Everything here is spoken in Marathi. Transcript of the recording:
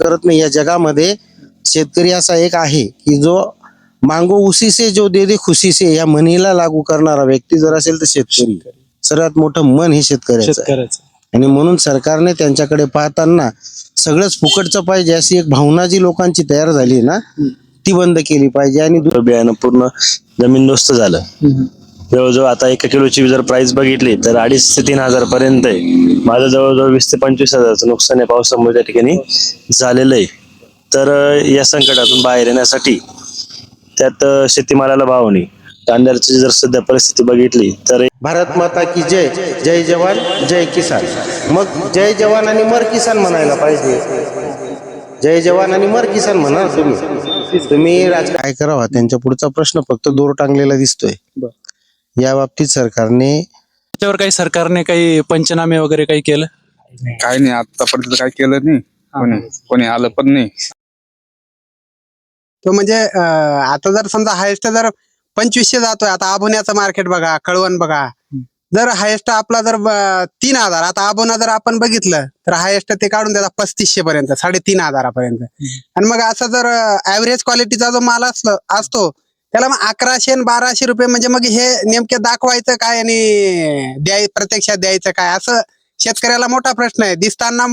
करत नाही. या जगामध्ये शेतकरी असा एक आहे की जो मांगो उसी से जो दे दे खुशी से या म्हणीला लागू करणारा व्यक्ती जर असेल तर शेतकरी. सर्वात मोठं मन हे शेतकऱ्याचं आहे. शेतकऱ्याचं. आणि म्हणून सरकारने त्यांच्याकडे पाहताना सगळंच फुकटचं पाहिजे अशी एक भावना जी लोकांची तयार झाली ना ती बंद केली पाहिजे आणि दु- बियाणं पूर्ण जमीनदोस्त झालं. जवळजवळ आता एका किलोची जर प्राइस बघितली तर अडीच ते तीन हजार पर्यंत आहे. माझं जवळजवळ वीस ते पंचवीस हजाराचं नुकसान आहे पावसामुळे त्या ठिकाणी झालेलं आहे. तर या संकटातून बाहेर येण्यासाठी त्यात शेतीमालाला भाव नाही. कांद्याची जर सध्या परिस्थिती बघितली तर भारत माता की जय जय जवान जय किसान. मग जय जवान आणि मर किसान म्हणायला पाहिजे. जय जवान आणि मर किसान म्हणा तुम्ही. तुम्ही राज काय करावा? त्यांच्या पुढचा प्रश्न फक्त दोर टांगलेला दिसतोय. या बाबतीत सरकारने त्याच्यावर काही सरकारने काही पंचनामे वगैरे काही केलं? काय नाही आतापर्यंत काय केलं नाही. कोणी कोणी आलं पण नाही. तो म्हणजे अं, आता जर समजा हायेस्ट जर पंचवीसशे जातोय आता आबोण्याचं मार्केट बघा कळवण बघा. जर हायेस्ट आपला जर ब- तीन हजार आता आबोना जर आपण बघितलं तर हायेस्ट ते काढून देतात पस्तीसशे पर्यंत साडेतीन हजारापर्यंत. आणि मग असं जर ऍव्हरेज क्वालिटीचा जो माल असलो असतो त्याला मग अकराशे आणि बाराशे रुपये म्हणजे मग हे नेमके दाखवायचं काय आणि द्याय प्रत्यक्षात द्यायचं काय? असं शेतकऱ्याला मोठा प्रश्न आहे. दिसताना